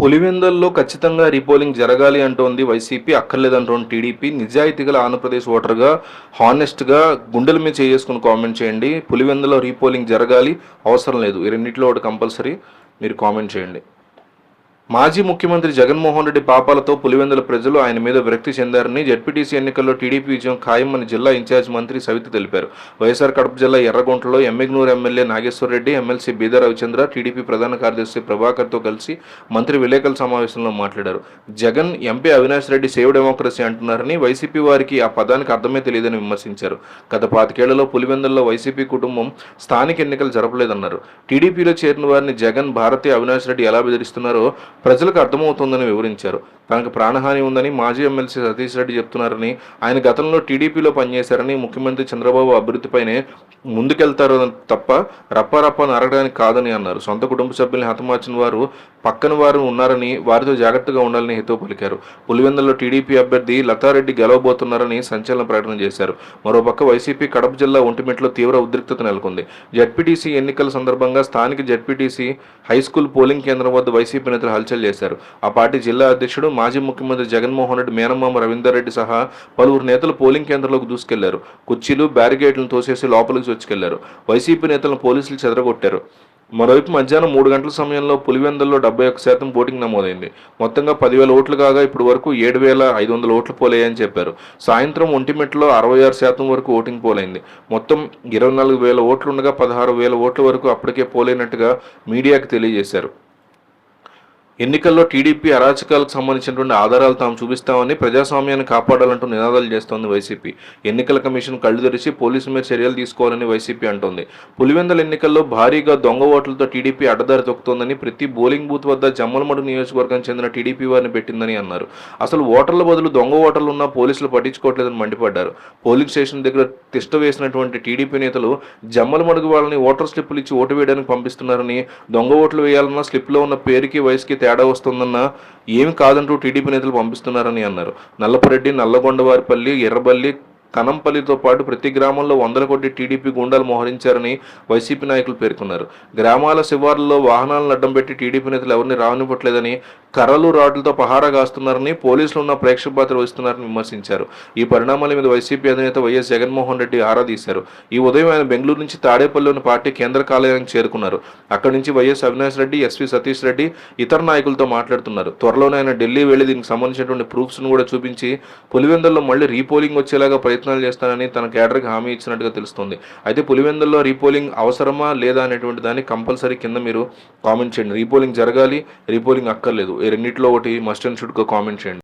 పులివెందల్లో ఖచ్చితంగా రీపోలింగ్ జరగాలి అంటోంది వైసీపీ. అక్కర్లేదంటోంది టీడీపీ. నిజాయితీ గల ఆంధ్రప్రదేశ్ ఓటర్గా హానెస్ట్గా గుండెల మీద చేసుకుని కామెంట్ చేయండి. పులివెందులో రీపోలింగ్ జరగాలి అవసరం లేదు. ఈ రెండింటిలో ఒకటి కంపల్సరీ. మీరు కామెంట్ చేయండి. మాజీ ముఖ్యమంత్రి జగన్మోహన్ రెడ్డి పాపాలతో పులివెందుల ప్రజలు ఆయన మీద విరక్తి చెందారని జడ్పీటీసీ ఎన్నికల్లో టీడీపీ విజయం ఖాయమని జిల్లా ఇన్ఛార్జ్ మంత్రి సవిత తెలిపారు. వైఎస్ఆర్ కడప జిల్లా ఎర్రగుంటలో ఎమ్మిగ్నూరు ఎమ్మెల్యే నాగేశ్వర రెడ్డి ఎమ్మెల్సీ బీదర్ రవిచంద్ర టీడీపీ ప్రధాన కార్యదర్శి ప్రభాకర్తో కలిసి మంత్రి విలేకరుల సమావేశంలో మాట్లాడారు. Jagan MP Avinash Reddy save democracy అంటున్నారని వైసీపీ వారికి ఆ పదానికి అర్థమే తెలియదని విమర్శించారు. గత పాతికేళ్ళలో పులివెందుల్లో వైసీపీ కుటుంబం స్థానిక ఎన్నికలు జరపలేదన్నారు. టీడీపీలో చేరిన వారిని జగన్ భారతీయ అవినాష్ రెడ్డి ఎలా బెదిరిస్తున్నారో ప్రజలకు అర్థమవుతుందని వివరించారు. తనకు ప్రాణహాని ఉందని మాజీ ఎమ్మెల్సీ సతీష్ రెడ్డి చెప్తున్నారని ఆయన గతంలో టీడీపీలో పనిచేశారని ముఖ్యమంత్రి చంద్రబాబు అభివృద్ధిపైనే ముందుకెళ్తారు తప్ప రప్పరప్ప నరగడానికి కాదని అన్నారు. సొంత కుటుంబ సభ్యుల్ని హతమార్చిన వారు పక్కన వారు ఉన్నారని వారితో జాగ్రత్తగా ఉండాలని హితవు పలికారు. పులివెందుల్లో టీడీపీ అభ్యర్థి లతారెడ్డి గెలవబోతున్నారని సంచలన ప్రకటన చేశారు. మరోపక్క వైసీపీ కడప జిల్లా ఒంటిమిట్లో తీవ్ర ఉద్రిక్తత నెలకొంది. జడ్పీటీసీ ఎన్నికల సందర్భంగా స్థానిక జడ్పీటీసీ హై స్కూల్ పోలింగ్ కేంద్రం వద్ద వైసీపీ నేతలు హల్చల్ చేశారు. ఆ పార్టీ జిల్లా అధ్యక్షుడు మాజీ ముఖ్యమంత్రి జగన్మోహన్ రెడ్డి మేనమామ రవీందర్ రెడ్డి సహా పలువురు నేతలు పోలింగ్ కేంద్రంలోకి దూసుకెళ్ళారు. కుర్చీలు బ్యారికేడ్లను తోసేసి లోపలికి చొచ్చుకెళ్ళారు వైసీపీ నేతలను పోలీసులు చెదరగొట్టారు. మరోవైపు మధ్యాహ్నం మూడు గంటల సమయంలో పులివెందుల్లో డెబ్బై ఒక్క శాతం ఓటింగ్ నమోదైంది. మొత్తంగా పదివేల ఓట్లు కాగా ఇప్పటి వరకు ఏడు వేల ఐదు వందల ఓట్లు పోలేయని చెప్పారు. సాయంత్రం ఒంటిమిట్లో అరవై ఆరు శాతం వరకు ఓటింగ్ పోలైంది. మొత్తం ఇరవై నాలుగు వేల ఓట్లు ఉండగా పదహారు వేల ఓట్ల వరకు అప్పటికే పోలేనట్టుగా మీడియాకు తెలియజేశారు. ఎన్నికల్లో టీడీపీ అరాచకాలకు సంబంధించినటువంటి ఆధారాలు తాము చూపిస్తామని ప్రజాస్వామ్యాన్ని కాపాడాలంటూ నినాదాలు చేస్తోంది వైసీపీ. ఎన్నికల కమిషన్ కళ్ళు తెరిచి పోలీసుల మీద చర్యలు తీసుకోవాలని వైసీపీ అంటోంది. పులివెందల ఎన్నికల్లో భారీగా దొంగ ఓట్లతో టీడీపీ అడ్డదారి తొక్కుతోందని ప్రతి బౌలింగ్ బూత్ వద్ద జమ్మలమడు నియోజకవర్గం చెందిన టీడీపీ వారిని పెట్టిందని అన్నారు. అసలు ఓటర్ల బదులు దొంగ ఓటర్లు ఉన్నా పోలీసులు పట్టించుకోవట్లేదని మండిపడ్డారు. పోలింగ్ స్టేషన్ దగ్గర తిష్ట వేసినటువంటి టీడీపీ నేతలు జమ్మలమడుగు వాళ్ళని ఓటర్ స్లిప్పులు ఇచ్చి ఓటు వేయడానికి పంపిస్తున్నారని దొంగ ఓట్లు వేయాలన్నా స్లిప్లో ఉన్న పేరుకి వయసుకి తేడా వస్తుందన్న ఏమి కాదంటూ టీడీపీ నేతలు పంపిస్తున్నారని అన్నారు. నల్లపురెడ్డి నల్లగొండవారిపల్లి ఎర్రబల్లి కనంపల్లితో పాటు ప్రతి గ్రామంలో వందల కొద్ది టీడీపీ గుండాలు మోహరించారని వైసీపీ నాయకులు పేర్కొన్నారు. గ్రామాల శివార్లలో వాహనాలను అడ్డం పెట్టి టీడీపీ నేతలు ఎవరిని రానివ్వట్లేదని కర్రలు రాడ్లతో పహారా కాస్తున్నారని పోలీసులు ఉన్న ప్రేక్షక పాత్ర వహిస్తున్నారని విమర్శించారు. ఈ పరిణామాల మీద వైసీపీ అధినేత వైఎస్ జగన్మోహన్ రెడ్డి ఆరా తీశారు. ఈ ఉదయం ఆయన బెంగళూరు నుంచి తాడేపల్లిలోని పార్టీ కేంద్ర కార్యాలయానికి చేరుకున్నారు. అక్కడి నుంచి వైఎస్ అవినాష్ రెడ్డి ఎస్వి సతీష్ రెడ్డి ఇతర నాయకులతో మాట్లాడుతున్నారు. త్వరలోనే ఆయన ఢిల్లీ వెళ్ళి దీనికి సంబంధించినటువంటి ప్రూఫ్స్ను కూడా చూపించి పులివెందుల్లో మళ్ళీ రీపోలింగ్ వచ్చేలాగా ప్రయత్నాలు చేస్తానని తన కేడర్కి హామీ ఇచ్చినట్టుగా తెలుస్తోంది. అయితే పులివెందుల్లో రీపోలింగ్ అవసరమా లేదా అనేటువంటి దాన్ని కంపల్సరీ కింద మీరు కామెంట్ చేయండి. రీపోలింగ్ జరగాలి రీపోలింగ్ అక్కర్లేదు. ఈ రెండిట్లో ఒకటి మస్ట్ అండ్ షుడ్గా కామెంట్ చేయండి.